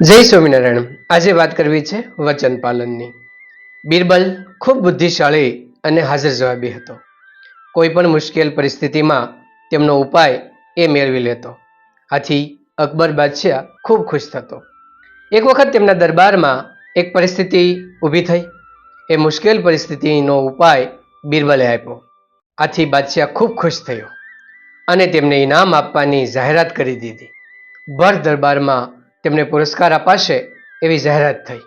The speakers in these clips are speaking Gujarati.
જય સ્વામિનારાયણ. આજે વાત કરવી છે વચન પાલનની. બિરબલ ખૂબ બુદ્ધિશાળી અને હાજર જવાબી હતો. કોઈ પણ મુશ્કેલ પરિસ્થિતિમાં તેમનો ઉપાય એ મેળવી લેતો. આથી અકબર બાદશાહ ખૂબ ખુશ થતો. એક વખત તેમના દરબારમાં એક પરિસ્થિતિ ઊભી થઈ. એ મુશ્કેલ પરિસ્થિતિનો ઉપાય બિરબલે આપ્યો. આથી બાદશાહ ખૂબ ખુશ થયો અને તેમને ઇનામ આપવાની જાહેરાત કરી દીધી. ભર દરબારમાં તેમને પુરસ્કાર અપાશે એવી જાહેરાત થઈ.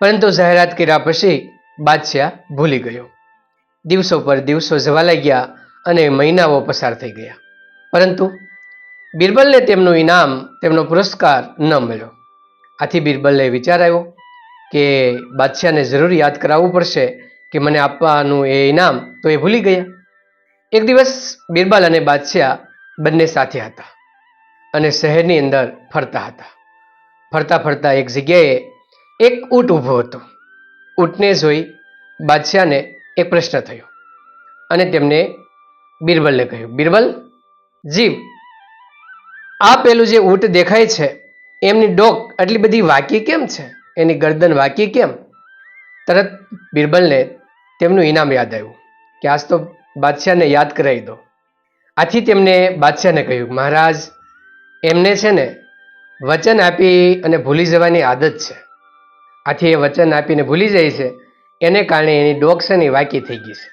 પરંતુ જાહેરાત કર્યા પછી બાદશાહ ભૂલી ગયો. દિવસો પર દિવસો જવા લાગ્યા અને મહિનાઓ પસાર થઈ ગયા. પરંતુ બિરબલને તેમનું ઇનામ, તેમનો પુરસ્કાર ન મળ્યો. આથી બિરબલને વિચાર આવ્યો કે બાદશાહને જરૂર યાદ કરાવવું પડશે કે મને આપવાનું એ ઇનામ તો એ ભૂલી ગયા. એક દિવસ બિરબલ અને બાદશાહ બંને સાથે હતા અને શહેરની અંદર ફરતા હતા. ફરતા ફરતા એક જગ્યાએ એક ઊંટ ઊભો હતો. ઊંટને જોઈ બાદશાહને એક પ્રશ્ન થયો અને તેમને બિરબલને કહ્યું, બિરબલ જી આ પેલું જે ઊંટ દેખાય છે, એમની ડોક આટલી બધી વાકી કેમ છે? એની ગરદન વાકી કેમ? તરત બિરબલને તેમનું ઇનામ યાદ આવ્યું કે આજ તો બાદશાહને યાદ કરાવી દો. આથી તેમને બાદશાહને કહ્યું, મહારાજ, એમને છે ને વચન આપી અને ભૂલી જવાની આદત છે. આથી એ વચન આપીને ભૂલી જાય છે, એને કારણે એની ડોક છે ને વાકી થઈ ગઈ છે.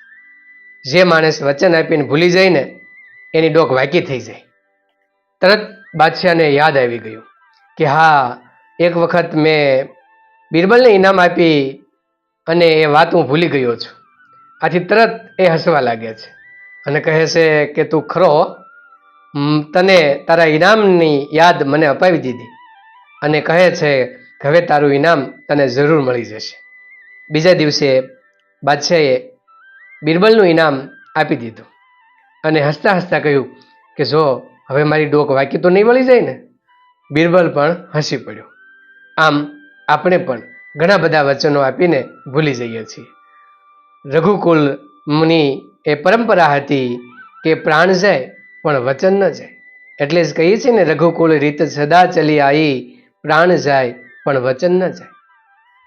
જે માણસ વચન આપીને ભૂલી જાય ને એની ડોક વાકી થઈ જાય. તરત બાદશાહને યાદ આવી ગયું કે હા, એક વખત મેં બિરબલને ઇનામ આપી અને એ વાત હું ભૂલી ગયો છું. આથી તરત એ હસવા લાગે છે અને કહે છે કે તું ખરો તને તારા ઇનામની યાદ મને અપાવી દીધી અને કહે છે કે હવે તારું ઇનામ તને જરૂર મળી જશે. બીજા દિવસે બાદશાહે બિરબલનું ઇનામ આપી દીધું અને હસતા હસતા કહ્યું કે, જો, હવે મારી ડોક વાકી તો નહીં મળી જાય ને? બિરબલ પણ હસી પડ્યો. આમ આપણે પણ ઘણા બધા વચનો આપીને ભૂલી જઈએ છીએ. રઘુકુલ મુનિ એ પરંપરા હતી કે પ્રાણ જાય પણ વચન ન જાય. એટલે જ કહીએ છીએ ને, રઘુકુળ રીત સદા ચલી આવી પ્રાણ જાય, પણ વચન ન જાય.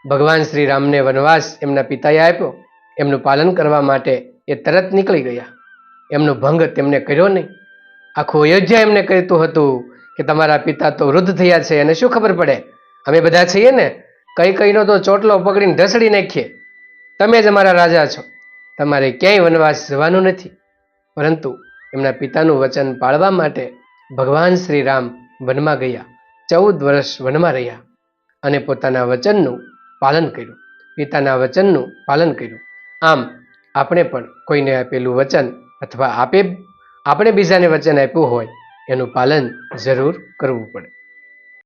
ભગવાન શ્રી રામને વનવાસ એમના પિતાએ આપ્યો. એમનું પાલન કરવા માટે એ તરત નીકળી ગયા. એમનો ભંગ તેમને કર્યો નહીં. આખું અયોધ્યા એમને કહેતું હતું કે, તમારા પિતા તો વૃદ્ધ થયા છે, એને શું ખબર પડે? અમે બધા છીએ ને કઈ કઈનો તો ચોટલો પકડીને ઢસડી નાખીએ. તમે જ અમારા રાજા છો. તમારે ક્યાંય વનવાસ જવાનું નથી. પરંતુ એમના પિતાનું વચન પાળવા માટે ભગવાન શ્રી રામ વનમાં ગયા. ચૌદ વર્ષ વનમાં રહ્યા અને પોતાના વચનનું પાલન કર્યું. પિતાના વચનનું પાલન કર્યું. આમ, આપણે પણ કોઈને આપેલું વચન અથવા આપે, આપણે બીજાને વચન આપ્યું હોય, એનું પાલન જરૂર કરવું પડે.